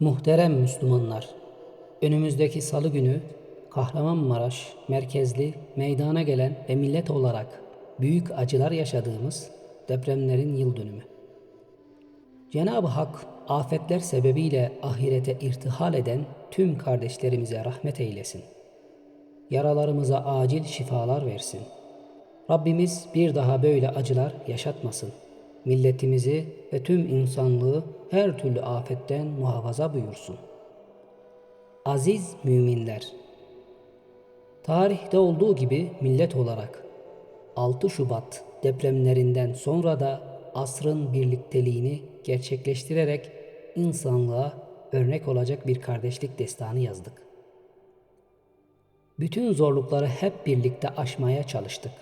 Muhterem Müslümanlar, önümüzdeki salı günü Kahramanmaraş merkezli meydana gelen ve millet olarak büyük acılar yaşadığımız depremlerin yıl dönümü. Cenab-ı Hak afetler sebebiyle ahirete irtihal eden tüm kardeşlerimize rahmet eylesin. Yaralarımıza acil şifalar versin. Rabbimiz bir daha böyle acılar yaşatmasın. Milletimizi ve tüm insanlığı her türlü afetten muhafaza buyursun. Aziz müminler, tarihte olduğu gibi millet olarak 6 Şubat depremlerinden sonra da asrın birlikteliğini gerçekleştirerek insanlığa örnek olacak bir kardeşlik destanı yazdık. Bütün zorlukları hep birlikte aşmaya çalıştık.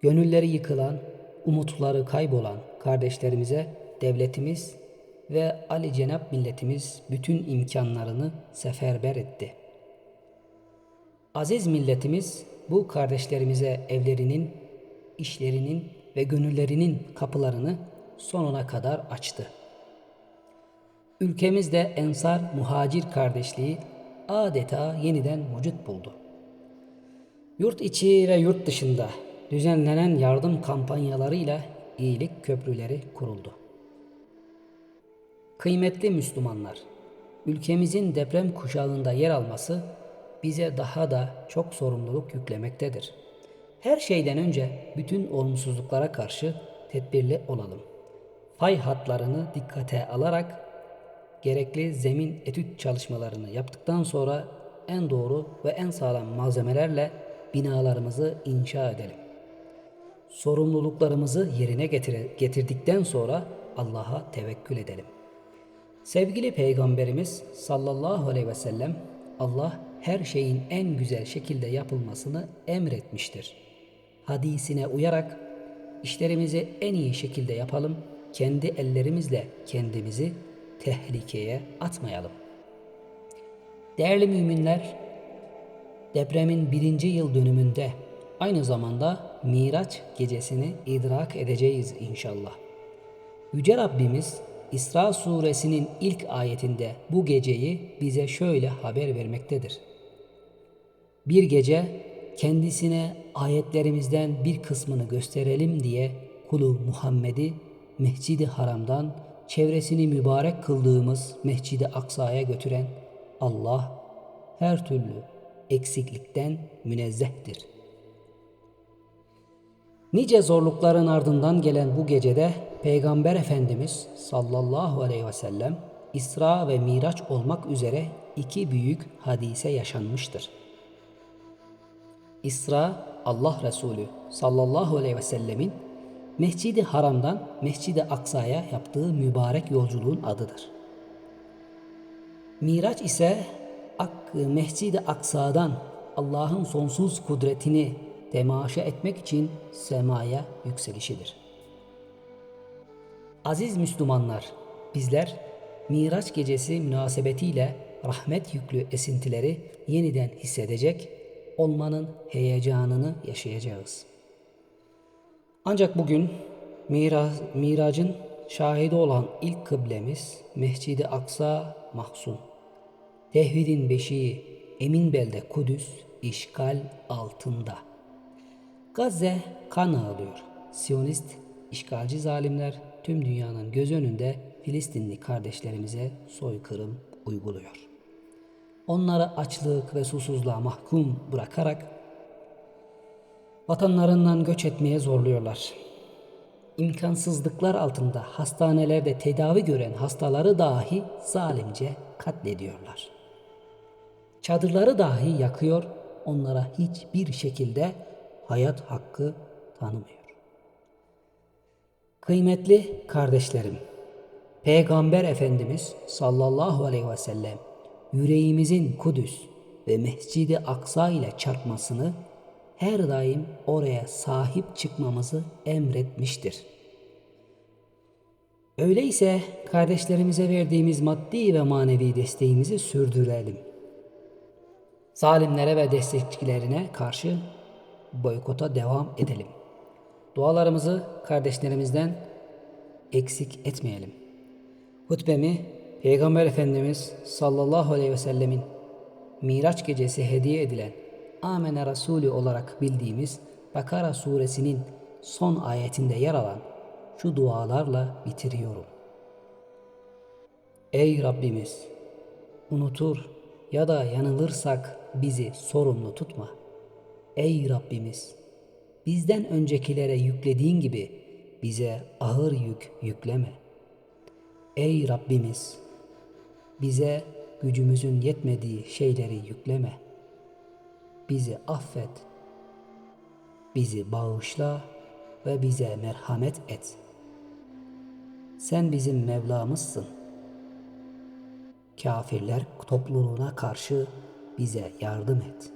Gönülleri yıkılan, umutları kaybolan kardeşlerimize devletimiz ve Ali Cenap milletimiz bütün imkanlarını seferber etti. Aziz milletimiz bu kardeşlerimize evlerinin, işlerinin ve gönüllerinin kapılarını sonuna kadar açtı. Ülkemizde ensar muhacir kardeşliği adeta yeniden vücut buldu. Yurt içi ve yurt dışında düzenlenen yardım kampanyalarıyla iyilik köprüleri kuruldu. Kıymetli Müslümanlar, ülkemizin deprem kuşağında yer alması bize daha da çok sorumluluk yüklemektedir. Her şeyden önce bütün olumsuzluklara karşı tedbirli olalım. Fay hatlarını dikkate alarak gerekli zemin etüt çalışmalarını yaptıktan sonra en doğru ve en sağlam malzemelerle binalarımızı inşa edelim. Sorumluluklarımızı yerine getirdikten sonra Allah'a tevekkül edelim. Sevgili Peygamberimiz sallallahu aleyhi ve sellem Allah her şeyin en güzel şekilde yapılmasını emretmiştir. Hadisine uyarak işlerimizi en iyi şekilde yapalım, kendi ellerimizle kendimizi tehlikeye atmayalım. Değerli müminler, depremin birinci yıl dönümünde aynı zamanda Miraç gecesini idrak edeceğiz inşallah. Yüce Rabbimiz İsra suresinin ilk ayetinde bu geceyi bize şöyle haber vermektedir. Bir gece kendisine ayetlerimizden bir kısmını gösterelim diye kulu Muhammed'i Mescid-i Haram'dan çevresini mübarek kıldığımız Mescid-i Aksa'ya götüren Allah her türlü eksiklikten münezzehtir. Nice zorlukların ardından gelen bu gecede Peygamber Efendimiz sallallahu aleyhi ve sellem İsra ve Miraç olmak üzere iki büyük hadise yaşanmıştır. İsra Allah Resulü sallallahu aleyhi ve sellemin Mescid-i Haram'dan Mescid-i Aksa'ya yaptığı mübarek yolculuğun adıdır. Miraç ise Ak Mescid-i Aksa'dan Allah'ın sonsuz kudretini temaşa etmek için semaya yükselişidir. Aziz Müslümanlar, bizler Miraç gecesi münasebetiyle rahmet yüklü esintileri yeniden hissedecek, olmanın heyecanını yaşayacağız. Ancak bugün Mira, Miracın şahidi olan ilk kıblemiz Mescid-i Aksa Mahsun. Tevhidin beşiği Eminbel'de Kudüs işgal altında. Gazze kan ağlıyor. Siyonist işgalci zalimler tüm dünyanın göz önünde Filistinli kardeşlerimize soykırım uyguluyor. Onları açlık ve susuzluğa mahkum bırakarak vatanlarından göç etmeye zorluyorlar. İmkansızlıklar altında hastanelerde tedavi gören hastaları dahi zalimce katlediyorlar. Çadırları dahi yakıyor, onlara hiçbir şekilde hayat hakkı tanımıyor. Kıymetli kardeşlerim, Peygamber Efendimiz sallallahu aleyhi ve sellem yüreğimizin Kudüs ve Mescid-i Aksa ile çarpmasını her daim oraya sahip çıkmamızı emretmiştir. Öyleyse kardeşlerimize verdiğimiz maddi ve manevi desteğimizi sürdürelim. Zalimlere ve destekçilerine karşı boykota devam edelim. Dualarımızı kardeşlerimizden eksik etmeyelim. Hutbemi Peygamber Efendimiz sallallahu aleyhi ve sellemin Miraç gecesi hediye edilen Amene Resulü olarak bildiğimiz Bakara suresinin son ayetinde yer alan şu dualarla bitiriyorum. Ey Rabbimiz! Unutur ya da yanılırsak bizi sorumlu tutma. Ey Rabbimiz! Bizden öncekilere yüklediğin gibi bize ağır yük yükleme. Ey Rabbimiz! Bize gücümüzün yetmediği şeyleri yükleme. Bizi affet. Bizi bağışla ve bize merhamet et. Sen bizim Mevlamızsın. Kafirler topluluğuna karşı bize yardım et.''